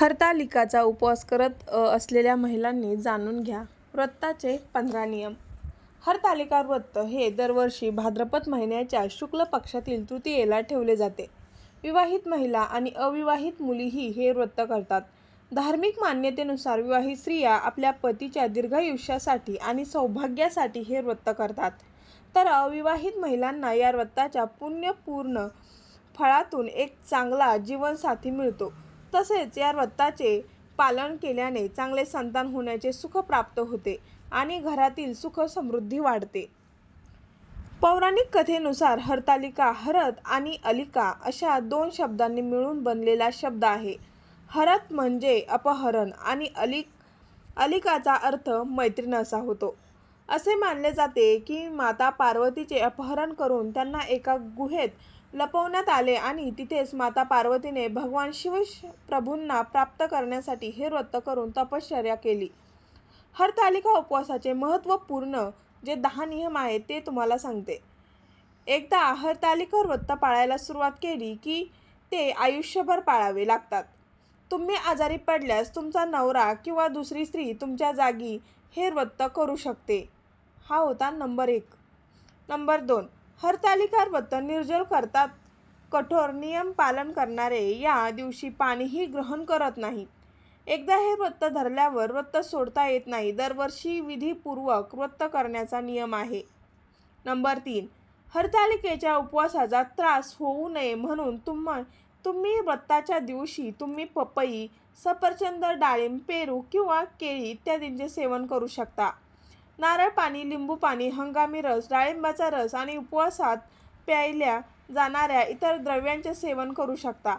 हरतालिकाचा उपवास करत असलेल्या महिलांनी जाणून घ्या व्रताचे पंधरा नियम. हरतालिका व्रत हे दरवर्षी भाद्रपद महिन्याच्या शुक्ल पक्षातील तृतीयेला ठेवले जाते. विवाहित महिला आणि अविवाहित मुलीही हे व्रत करतात. धार्मिक मान्यतेनुसार विवाहित स्त्रिया आपल्या पतीच्या दीर्घायुष्यासाठी आणि सौभाग्यासाठी हे व्रत करतात. तर अविवाहित महिलांना या व्रताच्या पुण्यपूर्ण फळातून एक चांगला जीवनसाथी मिळतो. तसेच या व्रताचे पालन केल्याने चांगले संतान होण्याचे सुख प्राप्त होते आणि घरातील सुख समृद्धी वाढते. पौराणिक कथेनुसार हरतालिका हरत आणि अलिका अशा दोन शब्दांनी मिळून बनलेला शब्द आहे. हरत म्हणजे अपहरण आणि अलिक अलिकाचा अर्थ मैत्रीण असा होतो. असे मानले जाते की माता पार्वतीचे अपहरण करून त्यांना एका गुहेत लपवण्यात आले आणि तिथेच माता पार्वतीने भगवान शिव प्रभूंना प्राप्त करण्यासाठी हे व्रत करून तपश्चर्या केली. हरतालिका उपवासाचे महत्त्वपूर्ण जे दहा नियम आहेत ते तुम्हाला सांगते. एकदा हरतालिका व्रत पाळायला सुरुवात केली की ते आयुष्यभर पाळावे लागतात. तुम्ही आजारी पडल्यास तुमचा नवरा किंवा दुसरी स्त्री तुमच्या जागी हे व्रत करू शकते. हा होता नंबर एक. नंबर दोन. हरतालिका व्रत निर्जल करतात. कठोर नियम पालन करणारे या दिवशी पाणीही ग्रहण करत नाहीत एकदा हे व्रत धरल्यावर व्रत सोडता येत नाही. दरवर्षी विधीपूर्वक व्रत करण्याचा नियम आहे. नंबर तीन. हरतालिकेच्या उपवासाचा त्रास होऊ नये म्हणून तुम तुम्ही व्रताच्या दिवशी तुम्ही पपई सफरचंद डाळिंब पेरू किंवा केळी इत्यादींचे सेवन करू शकता. नारळ पाणी लिंबू पाणी हंगामी रस डाळिंबाचा रस आणि उपवासात प्यायल्या जाणाऱ्या इतर द्रव्यांचे सेवन करू शकता.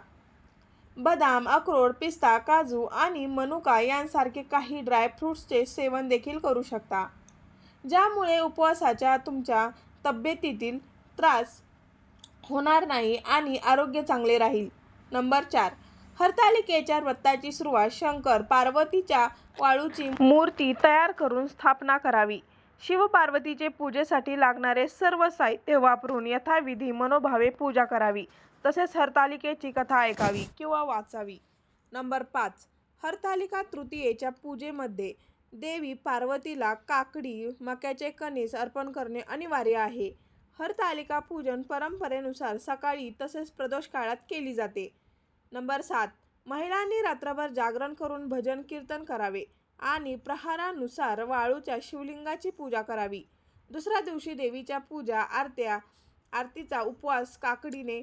बदाम अक्रोड पिस्ता काजू आणि मनुका यांसारखे काही ड्रायफ्रूट्सचे सेवन देखील करू शकता. ज्यामुळे उपवासाच्या तुमच्या तब्येतीतील त्रास होणार नाही आणि आरोग्य चांगले राहील. नंबर चार. हरतालिकेच्या व्रताची सुरुवात शंकर पार्वतीच्या वाळूची मूर्ती तयार करून स्थापना करावी. शिवपार्वतीचे पूजेसाठी लागणारे सर्व साहित्य वापरून यथाविधी मनोभावे पूजा करावी. तसेच हरतालिकेची कथा ऐकावी किंवा वाचावी. नंबर पाच. हरतालिका तृतीयेच्या पूजेमध्ये देवी पार्वतीला काकडी मक्याचे कणीस अर्पण करणे अनिवार्य आहे. हरतालिका पूजन परंपरेनुसार सकाळी तसेच प्रदोष काळात केली जाते. नंबर सात. महिलांनी रात्रभर जागरण करून भजन कीर्तन करावे आणि प्रहारानुसार वाळूच्या शिवलिंगाची पूजा करावी. दुसऱ्या दिवशी देवीच्या पूजा आरत्या आरतीचा उपवास काकडीने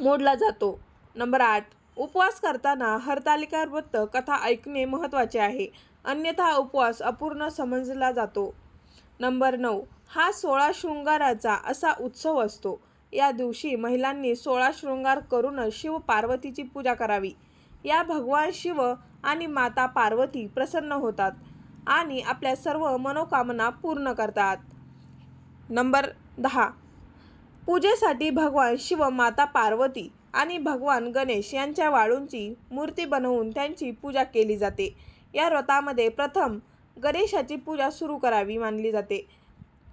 मोडला जातो. नंबर आठ. उपवास करताना हरतालिका व्रत कथा ऐकणे महत्त्वाचे आहे. अन्यथा उपवास अपूर्ण समजला जातो. नंबर नऊ. हा सोळा शृंगाराचा असा उत्सव असतो. या दिवशी महिलांनी सोळा शृंगार करूनच शिव पार्वतीची पूजा करावी. या भगवान शिव आणि माता पार्वती प्रसन्न होतात आणि आपल्या सर्व मनोकामना पूर्ण करतात. नंबर दहा. पूजेसाठी भगवान शिव माता पार्वती आणि भगवान गणेश यांच्या वाळूंची मूर्ती बनवून त्यांची पूजा केली जाते. या व्रतामध्ये प्रथम गणेशाची पूजा सुरू करावी मानली जाते.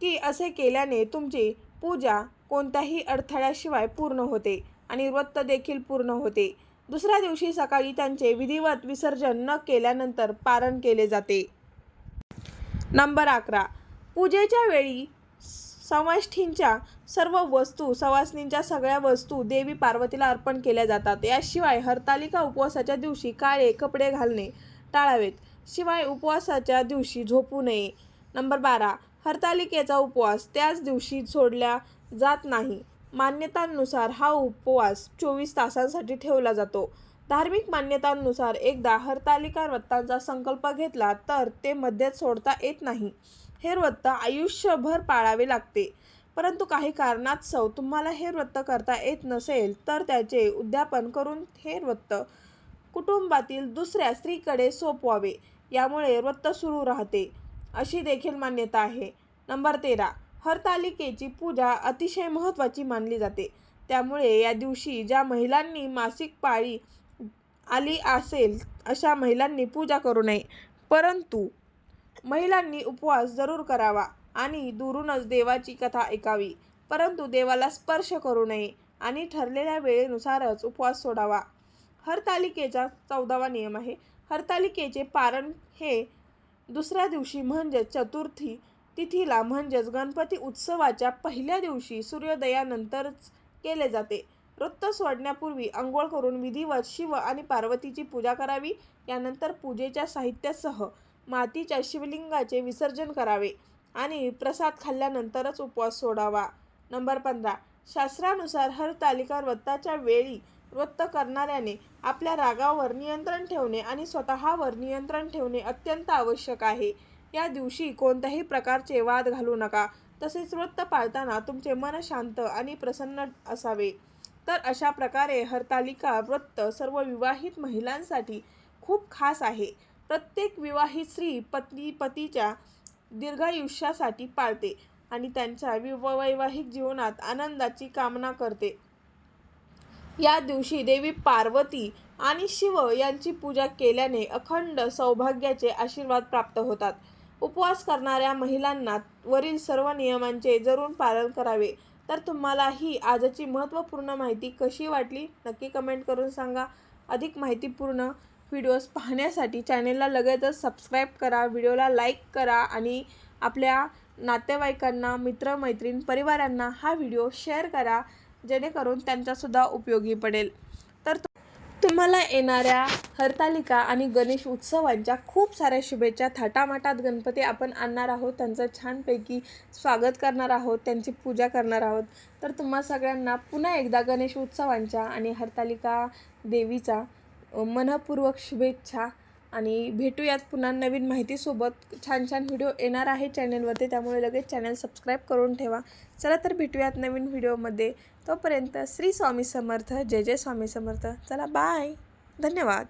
की असे केल्याने तुमची पूजा कोणत्याही अडथळ्याशिवाय पूर्ण होते आणि व्रत देखील पूर्ण होते. दुसऱ्या दिवशी सकाळी त्यांचे विधिवत विसर्जन न केल्यानंतर पारण केले जाते. नंबर अकरा. पूजेच्या वेळी समष्ठींच्या सर्व वस्तू सवासनींच्या सगळ्या वस्तू देवी पार्वतीला अर्पण केल्या जातात. याशिवाय हरतालिका उपवासाच्या दिवशी काळे कपडे घालणे टाळावेत. शिवाय उपवासाच्या दिवशी झोपू नये. नंबर बारा. हरतालिकेचा उपवास त्याच दिवशी सोडल्या जात नाही. मान्यतांनुसार हा उपवास चोवीस तासांसाठी ठेवला जातो. धार्मिक मान्यतांनुसार एकदा हरतालिका व्रतांचा संकल्प घेतला तर ते मध्येच सोडता येत नाही. हे व्रत आयुष्यभर पाळावे लागते. परंतु काही कारणास्तव तुम्हाला हे व्रत करता येत नसेल तर त्याचे उद्यापन करून हे व्रत कुटुंबातील दुसऱ्या स्त्रीकडे सोपवावे. यामुळे व्रत सुरू राहते. अशी देखील मान्यता आहे. नंबर तेरा. हरतालिकेची पूजा अतिशय महत्त्वाची मानली जाते. त्यामुळे या दिवशी ज्या महिलांनी मासिक पाळी आली असेल अशा महिलांनी पूजा करू नये. परंतु महिलांनी उपवास जरूर करावा आणि दुरूनच देवाची कथा ऐकावी. परंतु देवाला स्पर्श करू नये आणि ठरलेल्या वेळेनुसारच उपवास सोडावा. हरतालिकेचा चौदावा नियम आहे. हरतालिकेचे पारण हे दुसऱ्या दिवशी म्हणजेच चतुर्थी तिथीला म्हणजेच गणपती उत्सवाच्या पहिल्या दिवशी सूर्योदयानंतरच केले जाते. वृत्त सोडण्यापूर्वी आंघोळ करून विधिवत शिव आणि पार्वतीची पूजा करावी. यानंतर पूजेच्या साहित्यासह मातीच्या शिवलिंगाचे विसर्जन करावे आणि प्रसाद खाल्ल्यानंतरच उपवास सोडावा. नंबर पंधरा. शास्त्रानुसार हरतालिका व्रताच्या वेळी व्रत करणाऱ्याने आपल्या रागावर नियंत्रण ठेवणे आणि स्वतःवर नियंत्रण ठेवणे अत्यंत आवश्यक आहे. या दिवशी कोणत्याही प्रकारचे वाद घालू नका. तसेच व्रत पाळताना तुमचे मन शांत आणि प्रसन्न असावे. तर अशा प्रकारे हरतालिका व्रत सर्व विवाहित महिलांसाठी खूप खास आहे. प्रत्येक विवाहित स्त्री पत्नी पतीच्या दीर्घायुष्यासाठी पाळते आणि त्यांच्या वैवाहिक जीवनात आनंदाची कामना करते. या दिवशी देवी पार्वती आणि शिव यांची पूजा केल्याने अखंड सौभाग्याचे आशीर्वाद प्राप्त होतात. उपवास करणाऱ्या महिलांना वरील सर्व नियमांचे जरूर पालन करावे. तर तुम्हाला ही आजची महत्त्वपूर्ण माहिती कशी वाटली? नक्की कमेंट करून सांगा. अधिक माहितीपूर्ण व्हिडिओज पाहण्यासाठी चॅनेलला लगेचच सबस्क्राईब करा व्हिडिओला लाईक करा आणि आपल्या नातेवाईकांना मित्रमैत्रीण परिवारांना हा व्हिडिओ शेअर करा जेणेकरून त्यांचासुद्धा उपयोगी पडेल. तुम्हाला येणाऱ्या हरतालिका आणि गणेश उत्सवांच्या खूप साऱ्या शुभेच्छा. थाटामाटात गणपती आपण आणणार आहोत. त्यांचं छानपैकी स्वागत करणार आहोत. त्यांची पूजा करणार आहोत. तर तुम्हा सगळ्यांना पुन्हा एकदा गणेश उत्सवांच्या आणि हरतालिका देवीचा मनपूर्वक शुभेच्छा. आणि भेटूयात पुन्हा नवीन माहितीसोबत. छान छान व्हिडिओ येणार आहे चॅनलवरती त्यामुळे लगेच चॅनल सबस्क्राईब करून ठेवा. चला तर भेटूयात नवीन व्हिडिओमध्ये. तोपर्यंत श्री स्वामी समर्थ जय जय स्वामी समर्थ. चला बाय. धन्यवाद.